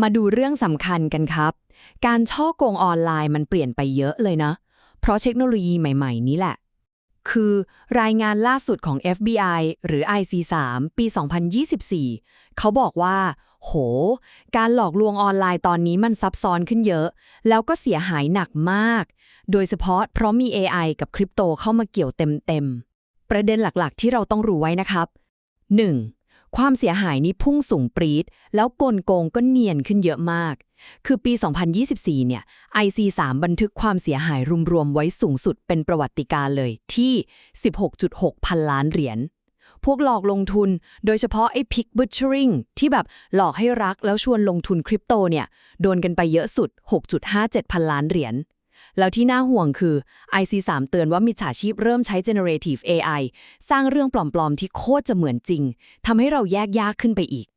มาดูเรื่องสำคัญกันครับ การช่อโกงออนไลน์มันเปลี่ยนไปเยอะเลยนะ เพราะเทคโนโลยีใหม่ๆ นี้แหละ คือรายงานล่าสุดของ FBI หรือ IC3 ปี 2024 เขาบอกว่า โห การหลอกลวงออนไลน์ตอนนี้มันซับซ้อนขึ้นเยอะ แล้วก็เสียหายหนักมาก โดยเฉพาะเพราะมี AI กับคริปโตเข้ามาเกี่ยวเต็มๆ ประเด็นหลักๆ ที่เราต้องรู้ไว้นะครับ 1. ความเสียหายนี้พุ่งสูงปรีด แล้วกลโกงก็เนียนขึ้นเยอะมาก คือปี 2024 เนี่ย IC3 บันทึกความเสียหายรวมๆไว้สูงสุดเป็นประวัติการ์เลยที่ 16.6 พันล้านเหรียญพวกหลอกลงทุน โดยเฉพาะไอ้ Pick Butchering ที่แบบหลอกให้รักแล้วชวนลงทุนคริปโตเนี่ย โดนกันไปเยอะสุด 6.57 พันล้านเหรียญ แล้วที่น่าห่วงคือ IC3 เตือนว่ามิจฉาชีพเริ่มใช้ generative AI สร้างเรื่องปลอมๆ ที่โคตรจะเหมือนจริงทำให้เราแยกยากขึ้นไปอีก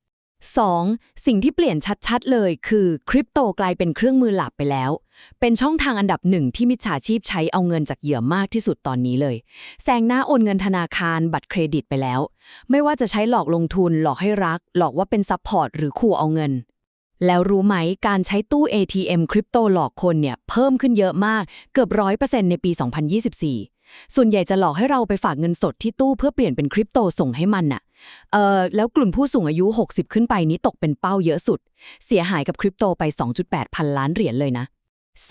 2. สิ่งที่เปลี่ยนชัดๆ เลยคือคริปโตกลายเป็นเครื่องมือหลักไปแล้ว เป็นช่องทางอันดับหนึ่งที่มิจฉาชีพใช้เอาเงินจากเหยื่อมากที่สุดตอนนี้เลย แซงหน้าโอนเงินธนาคารบัตรเครดิตไปแล้ว ไม่ว่าจะใช้หลอกลงทุน หลอกให้รัก หลอกว่าเป็นซัพพอร์ตหรือขู่เอาเงิน แล้วรู้ไหมการใช้ตู้ ATM คริปโตหลอกคนเนี่ยเพิ่มขึ้นเยอะมาก เกือบร้อยเปอร์เซ็นต์ในปี 2024 ส่วนใหญ่จะหลอกให้เราไปฝากเงินสดที่ตู้เพื่อเปลี่ยนเป็นคริปโตส่งให้มันน่ะเอ่อแล้วกลุ่มผู้สูงอายุ 60 ขึ้นไปนี้ตกเป็นเป้าเยอะสุด เสียหายกับคริปโตไป 2.8 พันล้านเหรียญเลยนะ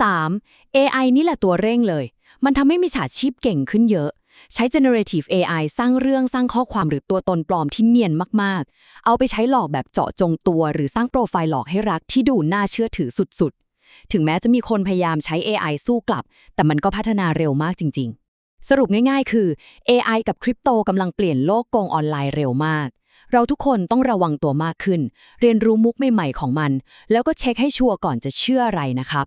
3. AI นี่แหละตัวเร่งเลย มันทำให้มิจฉาชีพเก่งขึ้นเยอะ ใช้ generative AI สร้างเรื่องสร้างข้อความหรือตัวตนปลอมที่เนียนมากๆ เอาไปใช้หลอกแบบเจาะจงตัว หรือสร้างโปรไฟล์หลอกให้รักที่ดูน่าเชื่อถือสุดๆ ถึงแม้จะมีคนพยายามใช้ AI สู้กลับ แต่มันก็พัฒนาเร็วมากจริง ๆ สรุปง่ายๆ คือ AI กับคริปโตกำลังเปลี่ยนโลกโกงออนไลน์เร็วมากเราทุกคนต้องระวังตัวมากขึ้น เรียนรู้มุกใหม่ๆของมัน แล้วก็เช็คให้ชัวร์ก่อนจะเชื่ออะไรนะครับ